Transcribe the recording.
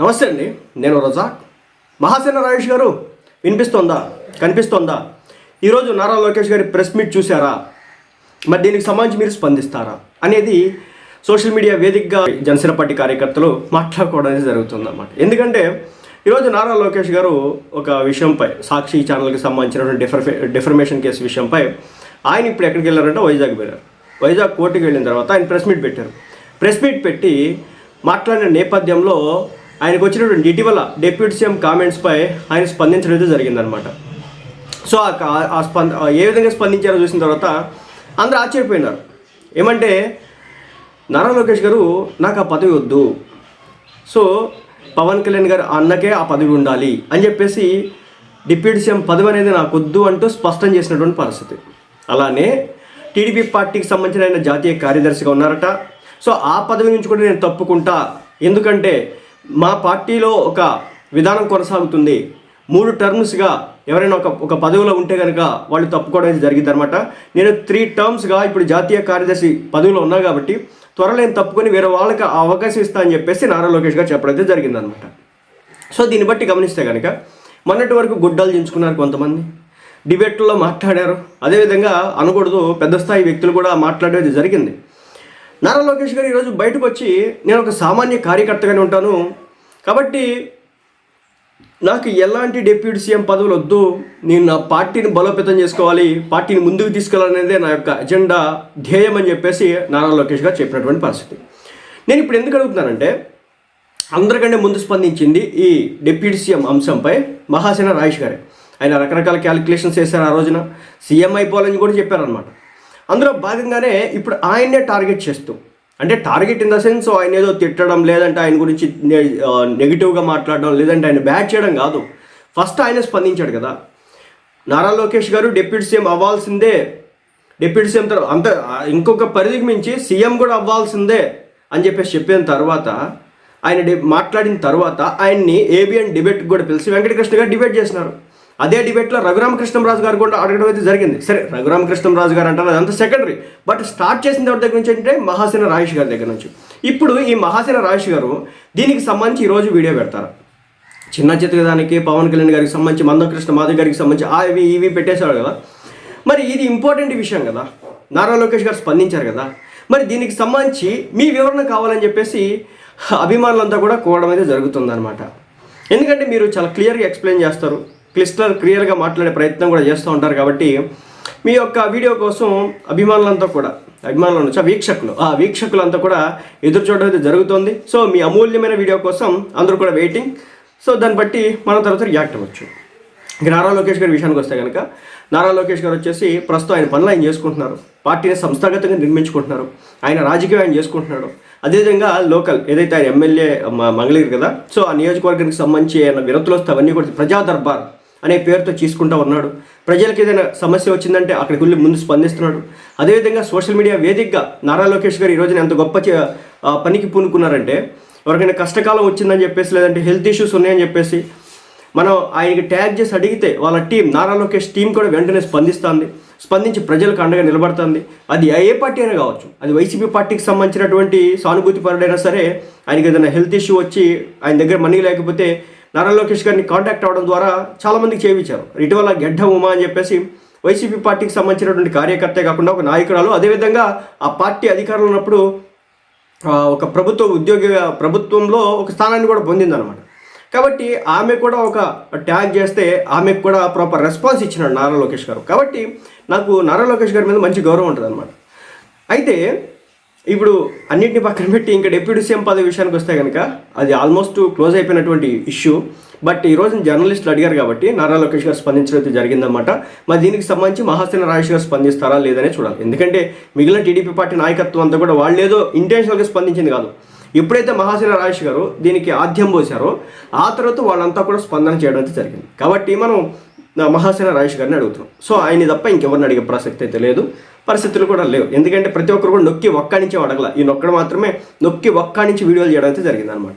నమస్తే అండి నేను రజాక్. మహాసేన రాజేష్ గారు వినిపిస్తోందా? కనిపిస్తోందా? ఈరోజు నారా లోకేష్ గారి ప్రెస్ మీట్ చూసారా మరి దీనికి సంబంధించి మీరు స్పందిస్తారా? అనేది సోషల్ మీడియా వేదికగా జనసేన పార్టీ కార్యకర్తలు మాట్లాడుకోవడం అనేది జరుగుతుందన్నమాట. ఎందుకంటే ఈరోజు నారా లోకేష్ గారు ఒక విషయంపై సాక్షి ఛానల్కి సంబంధించినటువంటి డిఫర్ఫే డిఫర్మేషన్ కేసు విషయంపై ఆయన ఇప్పుడు ఎక్కడికి వెళ్ళారంటే వైజాగ్ వెళ్ళారు. వైజాగ్ కోర్టుకి వెళ్ళిన తర్వాత ఆయన ప్రెస్ మీట్ పెట్టారు. ప్రెస్ మీట్ పెట్టి మాట్లాడిన నేపథ్యంలో ఆయనకు వచ్చినటువంటి ఇటీవల డిప్యూటీ సీఎం కామెంట్స్పై ఆయన స్పందించడం అయితే జరిగిందనమాట సో ఆ స్పంద ఏ విధంగా స్పందించారో చూసిన తర్వాత అందరూ ఆశ్చర్యపోయినారు. ఏమంటే నారా లోకేష్ గారు నాకు ఆ పదవి వద్దు. సో పవన్ కళ్యాణ్ గారు అన్నకే ఆ పదవి ఉండాలి అని చెప్పేసి డిప్యూటీ సీఎం పదవి అనేది నాకు వద్దు అంటూ స్పష్టం చేసినటువంటి పరిస్థితి. అలానే టీడీపీ పార్టీకి సంబంధించిన ఆయన జాతీయ కార్యదర్శిగా ఉన్నారట. సో ఆ పదవి నుంచి కూడా నేను తప్పుకుంటా. ఎందుకంటే మా పార్టీలో ఒక విధానం కొనసాగుతుంది. మూడు టర్మ్స్గా ఎవరైనా ఒక ఒక పదవిలో ఉంటే కనుక వాళ్ళు తప్పుకోవడం అనేది జరిగింది అనమాట నేను త్రీ టర్మ్స్గా ఇప్పుడు జాతీయ కార్యదర్శి పదవిలో ఉన్నా కాబట్టి త్వరలో నేను తప్పుకొని వేరే వాళ్ళకి ఆ అవకాశం ఇస్తా అని చెప్పేసి నారా లోకేష్ గారు చెప్పడం అయితే జరిగిందనమాట సో దీన్ని బట్టి గమనిస్తే కనుక మొన్నటి వరకు గుడ్డలు దించుకున్నారు కొంతమంది. డిబేట్లో మాట్లాడారు. అదేవిధంగా అనకూడదు పెద్ద స్థాయి వ్యక్తులు కూడా మాట్లాడేది జరిగింది. నారా లోకేష్ గారు ఈరోజు బయటకు వచ్చి నేను ఒక సామాన్య కార్యకర్తగానే ఉంటాను. కాబట్టి నాకు ఎలాంటి డిప్యూటీ సీఎం పదవులు వద్దు నేను నా పార్టీని బలోపేతం చేసుకోవాలి పార్టీని ముందుకు తీసుకెళ్ళాలనేదే నా యొక్క ఎజెండా ధ్యేయం అని చెప్పేసి నారా లోకేష్ గారు చెప్పినటువంటి పరిస్థితి. నేను ఇప్పుడు ఎందుకు అడుగుతున్నానంటే అందరికంటే ముందు స్పందించింది ఈ డిప్యూటీ సీఎం అంశంపై మహాసేన రాజేష్ గారే. ఆయన రకరకాల క్యాలిక్యులేషన్స్ చేశారు ఆ రోజున. సీఎం అయిపోవాలని కూడా చెప్పారనమాట అందులో భాగంగానే ఇప్పుడు ఆయన్నే టార్గెట్ చేస్తూ అంటే టార్గెట్ ఇన్ ద సెన్స్ ఆయన ఏదో తిట్టడం లేదంటే ఆయన గురించి నె- నెగిటివ్గా మాట్లాడడం లేదంటే ఆయన బ్యాడ్ చేయడం కాదు. ఫస్ట్ ఆయన స్పందించాడు కదా. నారా లోకేష్ గారు డిప్యూటీ సీఎం అవ్వాల్సిందే. డిప్యూటీ సీఎం తర్వాత అంత ఇంకొక పరిధికి మించి సీఎం కూడా అవ్వాల్సిందే అని చెప్పేసి చెప్పిన తర్వాత ఆయన మాట్లాడిన తర్వాత ఆయన్ని ఏబిఎన్ డిబేట్ కూడా పిలిచి వెంకటకృష్ణ గారు డిబేట్ చేసినారు. అదే డిబేట్లో రఘురామకృష్ణరాజు గారు కూడా అడగడం అయితే జరిగింది. సరే రఘురామకృష్ణరాజు గారు అంటారు అదంతా సెకండరీ బట్ స్టార్ట్ చేసిన ఎవరి దగ్గర నుంచి అంటే మహాసేన రాజేష్ గారి దగ్గర నుంచి. ఇప్పుడు ఈ మహాసేన రాజేష్ గారు దీనికి సంబంధించి ఈరోజు వీడియో పెడతారు. చిన్న చిత్రదానికి పవన్ కళ్యాణ్ గారికి సంబంధించి మందకృష్ణ మాధవ్ గారికి సంబంధించి ఆ ఇవి ఇవి పెట్టేశాడు కదా. మరి ఇది ఇంపార్టెంట్ విషయం కదా. నారా లోకేష్ గారు స్పందించారు కదా. మరి దీనికి సంబంధించి మీ వివరణ కావాలని చెప్పేసి అభిమానులంతా కూడా కోవడం అయితే జరుగుతుందన్నమాట. ఎందుకంటే మీరు చాలా క్లియర్గా ఎక్స్ప్లెయిన్ చేస్తారు. క్లిస్టర్ క్లియర్గా మాట్లాడే ప్రయత్నం కూడా చేస్తూ ఉంటారు కాబట్టి మీ యొక్క వీడియో కోసం అభిమానులంతా కూడా అభిమానులు అనొచ్చు, ఆ వీక్షకులు ఆ వీక్షకులంతా కూడా ఎదురు చూడడం అయితే జరుగుతుంది. సో మీ అమూల్యమైన వీడియో కోసం అందరూ కూడా వెయిటింగ్ సో దాన్ని బట్టి మనం తర్వాత రియాక్ట్ అవ్వచ్చు. ఇక నారా లోకేష్ గారి విషయానికి వస్తే కనుక నారా లోకేష్ గారు వచ్చేసి ప్రస్తుతం ఆయన పనులు ఆయన చేసుకుంటున్నారు. పార్టీని సంస్థాగతంగా నిర్మించుకుంటున్నారు. ఆయన రాజకీయం ఆయన చేసుకుంటున్నాడు. అదేవిధంగా లోకల్ ఏదైతే ఆయన ఎమ్మెల్యే మంగళగిరి కదా సో ఆ నియోజకవర్గానికి సంబంధించి ఆయన విరతులు వస్తే అవన్నీ కూడా ప్రజా దర్బార్. అనే పేరుతో తీసుకుంటూ ఉన్నాడు. ప్రజలకు ఏదైనా సమస్య వచ్చిందంటే అక్కడికి వెళ్ళి ముందు స్పందిస్తున్నాడు. అదేవిధంగా సోషల్ మీడియా వేదికగా నారా లోకేష్ గారు ఈ రోజున ఎంత గొప్ప పనికి పూనుకున్నారంటే ఎవరికైనా కష్టకాలం వచ్చిందని చెప్పేసి లేదంటే హెల్త్ ఇష్యూస్ ఉన్నాయని చెప్పేసి మనం ఆయనకి ట్యాగ్ చేసి అడిగితే వాళ్ళ టీం నారా లోకేష్ టీం కూడా వెంటనే స్పందిస్తుంది. స్పందించి ప్రజలకు అండగా నిలబడుతుంది. అది ఏ పార్టీ అయినా కావచ్చు. అది వైసీపీ పార్టీకి సంబంధించినటువంటి సానుభూతి పరుడైనా సరే ఆయనకి ఏదైనా హెల్త్ ఇష్యూ వచ్చి ఆయన దగ్గర మనీ లేకపోతే నారా లోకేష్ గారిని కాంటాక్ట్ అవ్వడం ద్వారా చాలామందికి చేయించారు. ఇటీవల గెడ్డ ఉమా అని చెప్పేసి వైసీపీ పార్టీకి సంబంధించినటువంటి కార్యకర్తే కాకుండా ఒక నాయకురాలు. అదేవిధంగా ఆ పార్టీ అధికారంలో ఉన్నప్పుడు ఒక ప్రభుత్వ ఉద్యోగి ప్రభుత్వంలో ఒక స్థానాన్ని కూడా పొందిందనమాట కాబట్టి ఆమె కూడా ఒక ట్యాగ్ చేస్తే ఆమెకు కూడా ప్రాపర్ రెస్పాన్స్ ఇచ్చినాడు నారా లోకేష్ గారు. కాబట్టి నాకు నారా లోకేష్ గారి మీద మంచి గౌరవం ఉంటుంది అనమాట అయితే ఇప్పుడు అన్నింటిని పక్కన పెట్టి ఇంకా డిప్యూటీ సీఎం పదవి విషయానికి వస్తే కనుక అది ఆల్మోస్ట్ క్లోజ్ అయిపోయినటువంటి ఇష్యూ. బట్ ఈ రోజు జర్నలిస్టులు అడిగారు కాబట్టి నారా లోకేష్ గారు స్పందించడం అయితే జరిగిందన్నమాట. మరి దీనికి సంబంధించి మహాసేన రాజేష్ గారు స్పందిస్తారా లేదనే చూడాలి. ఎందుకంటే మిగిలిన టీడీపీ పార్టీ నాయకత్వం అంతా కూడా వాళ్ళు ఏదో ఇంటెన్షనల్గా స్పందించింది కాదు. ఎప్పుడైతే మహాసేన రాజేష్ గారు దీనికి ఆద్యం పోసారో ఆ తర్వాత వాళ్ళంతా కూడా స్పందన చేయడం అయితే జరిగింది. కాబట్టి మనం మహాసేన రాజేష్ గారిని అడుగుతున్నాం. సో ఆయన తప్ప ఇంకెవరిని అడిగే ప్రసక్తి అయితే లేదు. పరిస్థితులు కూడా లేవు. ఎందుకంటే ప్రతి ఒక్కరు కూడా నొక్కి ఒక్క నుంచి అడగల. ఈ నొక్కడు మాత్రమే నొక్కి ఒక్క నుంచి వీడియోలు చేయడం అయితే జరిగిందనమాట